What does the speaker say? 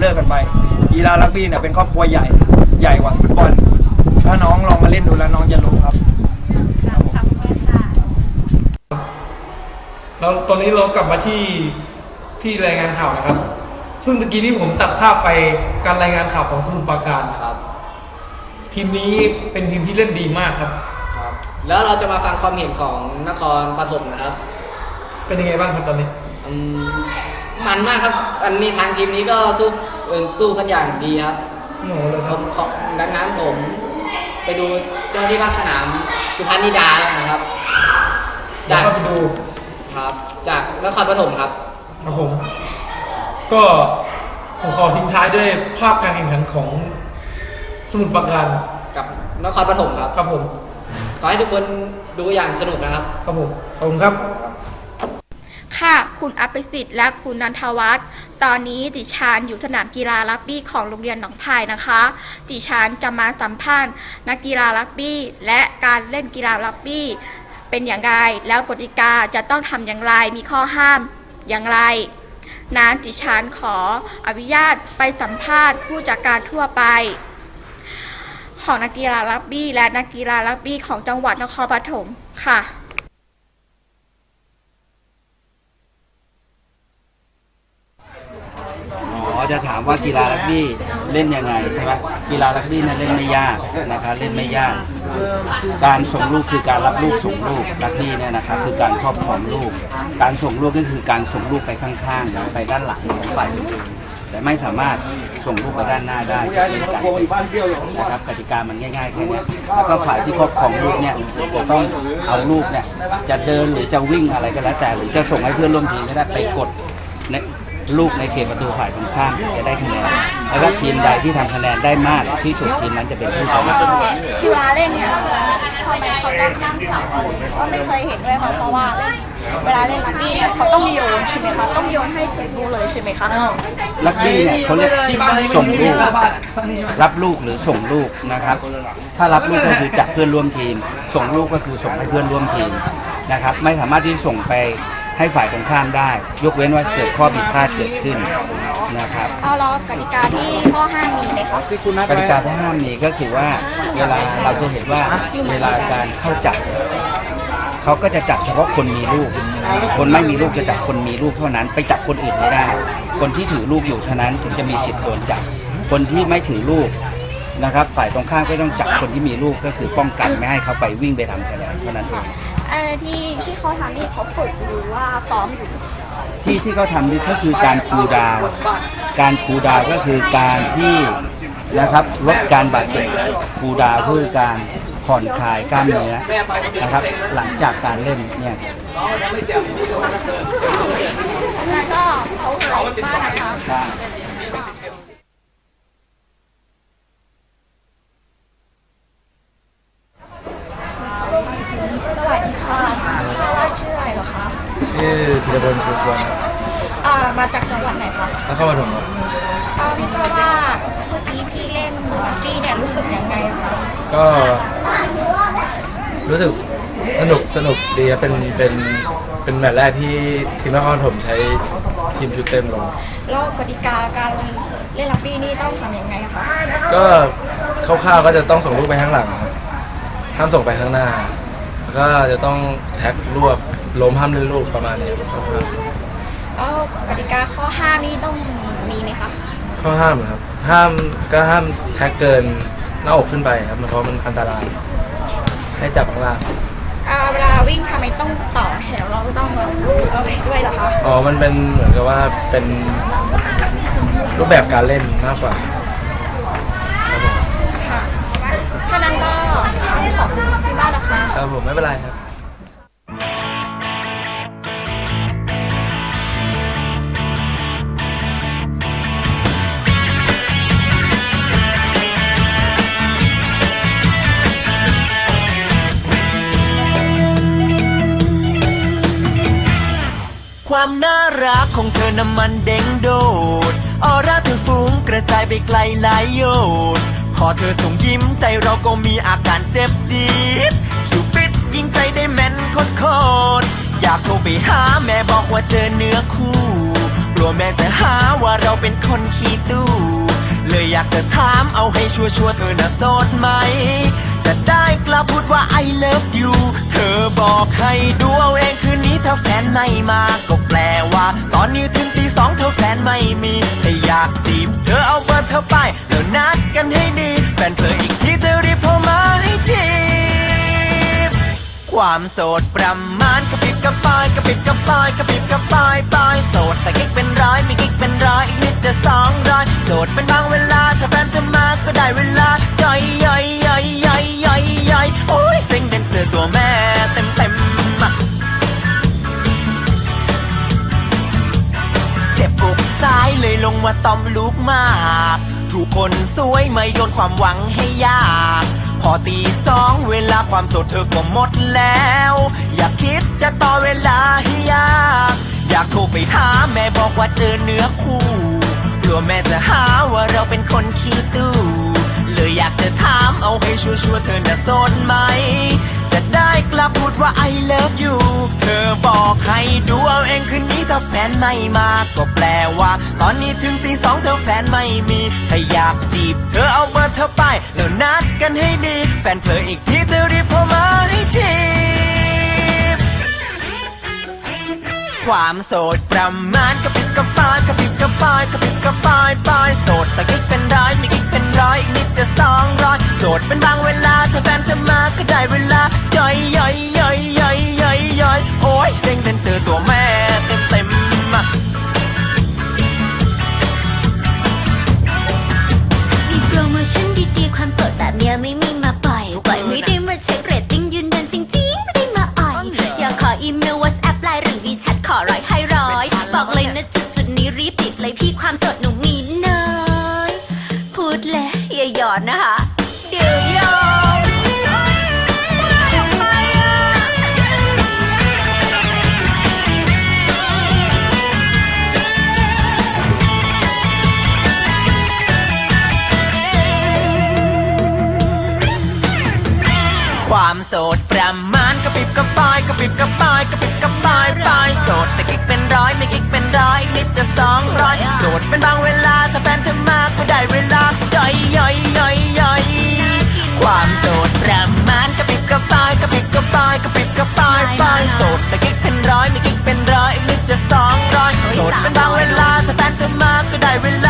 เลิกกันไป กีฬารักบี้เนี่ยเป็นครอบครัวใหญ่ใหญ่กว่าฟุตบอล ถ้าน้องลองมาเล่นดูแล้วน้องจะรู้ครับ แล้วตอนนี้เรากลับมาที่ที่รายงานข่าวนะครับ ซึ่งตะกี้นี้ผมตัดภาพไปการรายงานข่าวของสมุทรปราการครับ ทีมนี้เป็นทีมที่เล่นดีมากครับ ครับ แล้วเราจะมาฟังความเห็นของนครปฐมนะครับ เป็นยังไงบ้างครับตอนนี้ อืม มันมากครับ อันนี้ทางทีมนี้ก็สู้เอ่อสู้กันอย่างดีครับโอ้โหเลยผครับมขอดังนั้นผม ไปดูเจ้าหน้าที่ภาคสนามสุพรรณนิดาแล้วนะครับ จาจากกไปดูครับ จากนครปฐมครับ ครับผม ก็ผมขอทิ้งท้ายด้วยภาพการแข่งขันของสมุทรปราการกับนครปฐมครับ ครับผม ขอให้ทุกคนดูอย่างสนุกนะครับ ครับผม ขอบคุณครับ คุณอภิสิทธิ์และคุณนันทวัฒน์ตอนนี้ดิฉันอยู่สนามกีฬารักบี้ของโรงเรียนหนองพายนะคะ ดิฉันจะมาสัมภาษณ์นักกีฬารักบี้ และการเล่นกีฬารักบี้ เป็นอย่างไร แล้วกติกาจะต้องทำอย่างไร มีข้อห้ามอย่างไรนั้นดิฉันขออนุญาตไปสัมภาษณ์ผู้จัดการทั่วไปของนักกีฬารักบี้ และนักกีฬารักบี้ของจังหวัดนครปฐมค่ะ อ๋อ จะถามว่ากีฬารักบี้เล่นยังไงใช่ไหมกีฬารักบี้เนี่ยเล่นไม่ยากนะครับเล่นไม่ยาก การส่งลูกคือการรับลูกส่งลูกรักบี้เนี่ยนะครับคือการครอบครองลูก การส่งลูกก็คือการส่งลูกไปข้างๆหรือไปด้านหลังของฝ่ายแต่ไม่สามารถส่งลูกไปด้านหน้าได้เป็นการเตะนะครับกติกามันง่ายๆแค่นี้แล้วก็ฝ่ายที่ครอบครองลูกเนี่ยจะต้องเอาลูกเนี่ยจะเดินหรือจะวิ่งอะไรก็แล้วแต่ หรือจะส่งให้เพื่อนร่วมทีมก็ได้ไปกดใน ลูกในเขตประตูฝ่ายตรงข้ามจะได้คะแนน แล้วก็ทีมใดที่ทำคะแนนได้มากที่สุดทีมนั้นจะเป็นผู้ชนะกีฬาเล่นเนี่ยทำไมเขาต้องนั่งเสาก็ไม่เคยเห็นด้วยค่ะเพราะว่าเล่นเวลาเล่นรักบี้เนี่ยเขาต้องโยนใช่ไหมคะต้องโยนให้ถึงลูกเลยใช่ไหมคะลักบี้เนี่ยเขาเรียกส่งลูกรับลูกหรือส่งลูกนะครับ ถ้ารับลูกก็คือจากเพื่อนร่วมทีม ส่งลูกก็คือส่งให้เพื่อนร่วมทีมนะครับ ไม่สามารถที่ส่งไป ให้ฝ่ายตรงข้ามได้ ยกเว้นว่าเกิดข้อผิดพลาดเกิดขึ้นนะครับเอาแล้วกติกาที่ข้อห้ามมีไหมคะกติกาที่ห้ามมีก็คือว่าเวลาเราจะเห็นว่าเวลาการเข้าจับเขาก็จะจับเฉพาะคนมีลูก คนไม่มีลูกจะจับคนมีลูกเท่านั้น ไปจับคนอื่นไม่ได้ คนที่ถือลูกอยู่เท่านั้นถึงจะมีสิทธิ์โดนจับ คนที่ไม่ถือลูก นะครับ ฝ่ายตรงข้ามก็ต้องจับคนที่มีลูกก็คือป้องกันไม่ให้เขาไปวิ่งไปทำคะแนนเท่านั้นเองเออที่ที่เขาทำนี่เขาฝึกหรือว่าซ้อมอยู่ที่ที่เขาทำนี่ก็คือการคูลดาวน์การคูลดาวน์ก็คือการที่นะครับลดการบาดเจ็บคูลดาวน์คือการผ่อนคลายกล้ามเนื้อนะครับ หลังจากการเล่นเนี่ยแล้วก็เขาขายบ้านนะคะ ใช่ สวัสดีค่ะชื่อว่าชื่ออะไรเหรอคะ ชื่อ ธีรพลชูควรอ่ามาจากจังหวัดไหนคะนครปฐมครับเอาพี่ก็ว่าเมื่อกี้พี่เล่นรักบี้เนี่ยรู้สึกยังไงคะก็รู้สึกสนุกสนุกดีครับเป็นเป็นเป็นแมตช์แรกที่ทีมนครปฐมใช้ทีมชุดเต็มลง แล้วกติกาการเล่นรักบี้นี่ต้องทำยังไงคะก็คร่าวๆก็จะต้องส่งลูกไปข้างหลังครับห้ามส่งไปข้างหน้าแล้ว ก็จะต้องแท็กรวบล้มห้ามเล่นลูกประมาณนี้ครับแล้วกติกาข้อห้ามนี่ต้องมีไหมคะข้อห้ามเหรอครับ ห้ามก็ห้ามแท็กเกินหน้าอกขึ้นไปครับเพราะมันอันตราย ให้จับข้างล่างอ่าเวลาวิ่งทำไมต้องต่อแถวเราต้องแบบลูกเราด้วยเหรอคะ อ๋อ มันเป็นเหมือนกับว่าเป็นรูปแบบการเล่นมากกว่าครับผม ค่ะถ้านั้นก็ขอบคุณพี่มากนะ ครับผมไม่เป็นไรครับความน่ารักของเธอน้ำมันเด้งโดด ออร่าเธอฟุ้งกระจายไปไกลหลายโยชน์พอเธอส่งยิ้มใจเราก็มีอาการเจ็บจี๊ด ยิงใจได้แม่นโคตรอยากโทรไปหาแม่บอกว่าเจอเนื้อคู่รลัวแม่จะหาว่าเราเป็นคนขี้ตู้ เลยอยากจะถามเอาให้ชัวร์ชัวร์ๆเธอน่ะโสดไหม จะได้กล้าพูดว่า I love you เธอบอกให้ดูเอาเองคืนนี้ถ้าแฟนไม่มาก็แปลว่า ตอนนี้ถึงตีสองเธอแฟนไม่มี ถ้าอยากจีบ เธอเอาเบอร์เธอไปแล้วนัดกันให้ดี ความโสดประมาณกระปิบกระปายกระปิบกระปายกระปิบกระปายปายโสดแต่กิ๊กเป็นร้อยไม่กิ๊กเป็นร้อยอีกนิดจะสองร้อยโสดเป็นบางเวลาถ้าแฟนเธอมาก็ได้เวลาย่อยย่อยย่อยย่อยย่อยย่อยโอ้ยเซ็งเด่นเจอตัวแม่เต็มเต็มๆอะเจ็บอกซ้ายเลยลงมาตอมลูกมาก ถูกคนสวยไมาโยนความหวังให้ยาก พอตีสองเวลาความโสดเธอก็หมดแล้ว อยากคิดจะต่อเวลาให้ยาก อยากโทรไปหาแม่บอกว่าเจอเนื้อคู่กลัวแม่จะหาว่าเราเป็นคนขี้ตู้ เลยอยากจะถามเอาให้ชัวร์ๆเธอน่ะโสดไหม จะได้กล้าพูดว่า I love you เธอบอกให้ดูเอาเองคืนนี้ถ้าแฟนไม่มา ก็แปลว่า ตอนนี้ถึงตีสองเธอแฟนไม่มี ถ้าอยากจีบ เธอเอาเบอร์เธอไป แล้วนัดกันให้ดี แฟนเธออีกทีเธอรีบโทรมาให้ทีความโสดประมาณกระปิบกระปายกระปิบกระปายกระปิบกระปายปายโสดแต่กิ๊กเป็นร้อยไม่กิ๊กเป็นร้อย อีกนิดจะสองร้อยโสดเป็นบางเวลาถ้าแฟนเธอมาก็ได้เวลาย่อยย่อยย่อยย่อยย่อยย่อยโอ้ยเซ็งเดินเธอตัวแม่ ยอย่าหยอดนะคะเดี๋ยวยอมความโสดประมาณกระปิบกระปายกระปิบกระปายกระปิบกระปายปายโสดแต่กิ๊กเป็นร้อยไม่กิ๊กเป็น ร้อยอีกนิดจะสองร้อยโสดเป็นบางเวลาถ้าแฟนเธอมาก็ได้เวลาย่อยย่อยย่อยย่อยความโสดประมาณกระปิบกระปายกระปิบกระปายกระปิบกระปายปายโสดแต่กิ๊กเป็นร้อยไม่กิ๊กเป็นร้อยอีกนิดจะสองร้อยโสดเป็นบางเวลาถ้าแฟนเธอมาก็ได้เวลา